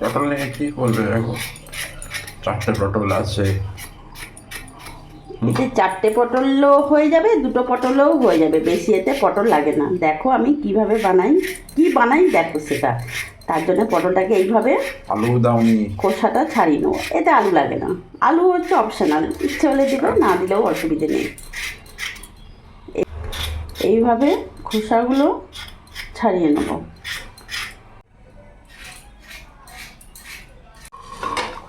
পটল নিয়ে কি করবে এখন চারটে পটল আছে। এতে চারটে পটলও হয়ে যাবে দুটো পটলও হয়ে যাবে। বেশি এতে পটল লাগে না। দেখো আমি কীভাবে বানাই কি বানাই দেখো সেটা। তার জন্য পটলটাকে এইভাবে আলু দাওনি। খোসাটা ছাড়িয়ে নেব। এতে আলু লাগে না। আলু হচ্ছে অপশনাল ইচ্ছে হলে দেবে না দিলেও অসুবিধে নেই। এইভাবে খোসাগুলো ছাড়িয়ে নেব।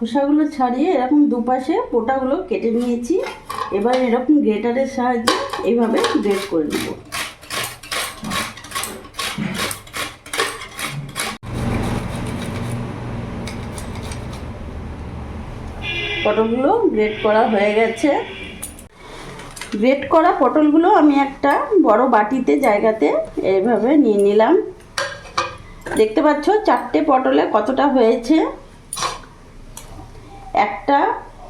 খোসাগুলো ছাড়িয়ে এরকম দুপাশে পোটাগুলো কেটে নিয়েছি। এবার এরকম গ্রেটারের সাহায্যে এইভাবে গ্রেট করে নেব। পটলগুলো গ্রেট করা হয়ে গেছে। গ্রেট করা পটলগুলো আমি একটা বড় বাটিতে জায়গাতে এইভাবে নিয়ে নিলাম। দেখতে পাচ্ছ চারটে পটলে কতটা হয়েছে। একটা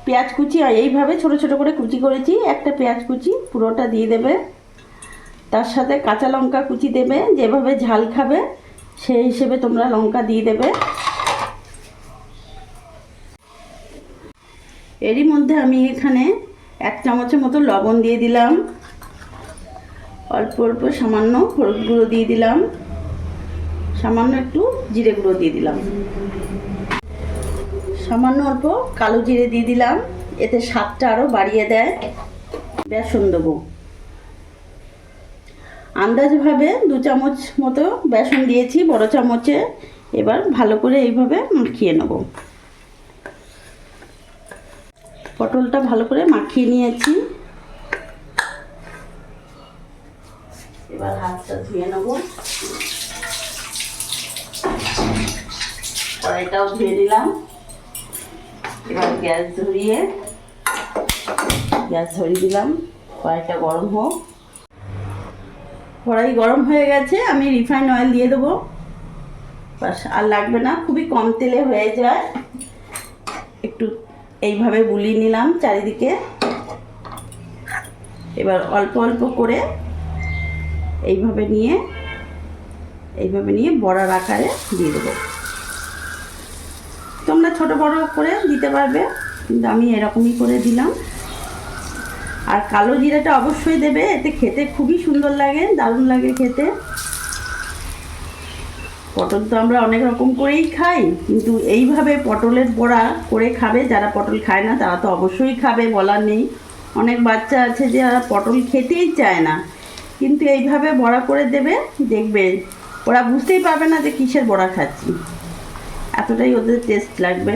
পেঁয়াজ কুচি এইভাবে ছোট ছোট করে কুচি করেছি। একটা পেঁয়াজ কুচি পুরোটা দিয়ে দেবে। তার সাথে কাঁচা লঙ্কা কুচি দেবে, যেভাবে ঝাল খাবে, সেই হিসেবে তোমরা লঙ্কা দিয়ে দেবে। এরই মধ্যে আমি এখানে এক চামচের মতো লবণ দিয়ে দিলাম। অল্প অল্প সামান্য হলুদ গুঁড়ো দিয়ে দিলাম। সামান্য একটু জিরে গুঁড়ো দিয়ে দিলাম। সামান্য অল্প কালো জিরে দিয়ে দিলাম। এতে স্বাদটা আরও বাড়িয়ে দেয়। বেসন দেবো আন্দাজভাবে দু চামচ মতো বেসন দিয়েছি বড় চামচে। এবার ভালো করে এইভাবে মাখিয়ে নেব। পটলটা ভালো করে মাখিয়ে নিয়েছি। এবার হাতটা ধুয়ে নেব। কড়াইটাও ধুয়ে নিলাম। এবার গ্যাস ধরিয়ে গ্যাস ধরিয়ে দিলাম। কড়াইটা গরম হোক। কড়াই গরম হয়ে গেছে, আমি রিফাইন অয়েল দিয়ে দেবো। আর লাগবে না, খুবই কম তেলে হয়ে যায়। একটু এইভাবে বুলিয়ে নিলাম চারিদিকে। এবার অল্প অল্প করে এইভাবে নিয়ে এইভাবে নিয়ে বড়ার আকারে দিয়ে দেবো। ছোট বড় করে দিতে পারবে। কিন্তু আমি এরকমই করে দিলাম। আর কালো জিরাটা অবশ্যই দেবে। এতে খেতে খুবই সুন্দর লাগে, দারুণ লাগে খেতে। পটল তো আমরা অনেক রকম করেই খাই, কিন্তু এইভাবে পটলের বড়া করে খাবে। যারা পটল খায় না, তারা তো অবশ্যই খাবে, বলার নেই। অনেক বাচ্চা আছে যারা পটল খেতেই চায় না। কিন্তু এইভাবে বড়া করে দেবে, দেখবে। ওরা বুঝতেই পারবে না যে কিসের বড়া খাচ্ছি। এতটাই ওদের টেস্ট লাগবে।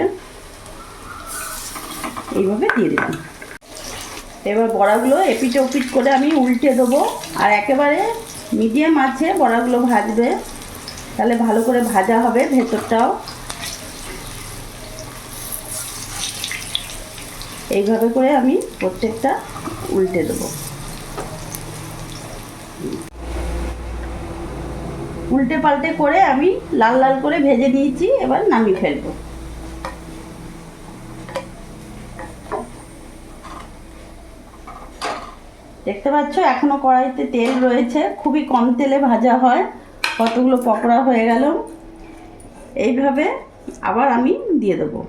এইভাবে দিয়ে দিলাম। এবার বড়াগুলো এপিট ওপিট করে আমি উল্টে দেবো। আর একেবারে মিডিয়াম আছে, বড়াগুলো ভাজবে। তাহলে ভালো করে ভাজা হবে ভেতরটাও। এইভাবে করে আমি প্রত্যেকটা উল্টে দেবো। উল্টে পাল্টে করে আমি লাল লাল করে ভেজে নিয়েছি, এবার নামিয়ে ফেলব। দেখতে পাচ্ছ, এখনও কড়াইতে তেল রয়েছে, খুবই কম তেলে ভাজা হয়, কতগুলো পকোড়া হয়ে গেল। এইভাবে আবার আমি দিয়ে দেবো।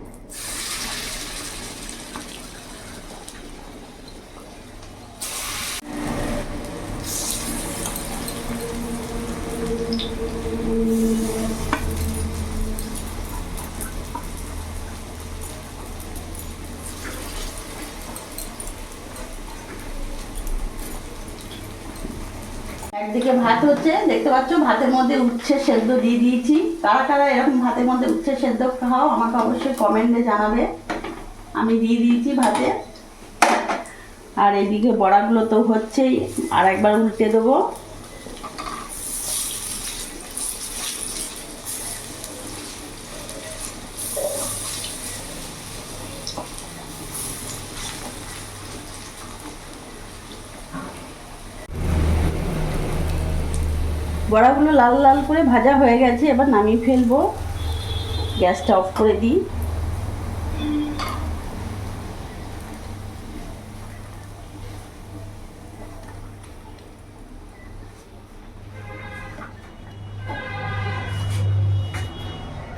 একদিকে ভাত হচ্ছে, দেখতে পাচ্ছ, ভাতের মধ্যে উচ্ছে সেদ্ধ দিয়ে দিয়েছি। কারা কারা এরকম ভাতের মধ্যে উচ্ছে সেদ্ধ খাও, আমাকে অবশ্যই কমেন্টে জানাবে। আমি দিয়ে দিয়েছি ভাতে। আর এদিকে বড়াগুলো তো হচ্ছেই আর একবার উল্টে দেবো। বড়াগুলো লাল লাল করে ভাজা হয়ে গেছে এবার নামিয়ে ফেলব। গ্যাসটা অফ করে দিই।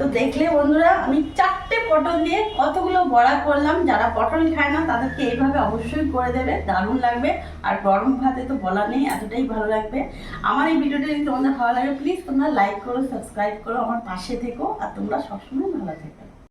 তো দেখলে বন্ধুরা, আমি চারটে পটল দিয়ে কতগুলো বড়া করলাম। যারা পটল খায় না, তাদেরকে এইভাবে অবশ্যই করে দেবে, দারুণ লাগবে। আর গরম ভাতে তো বলা নেই, এতটাই ভালো লাগবে। আমার এই ভিডিওটা যদি তোমাদের ভালো লাগে প্লিজ তোমরা লাইক করো সাবস্ক্রাইব করো, আমার পাশে থেকো, আর তোমরা সবসময় ভালো থেকো।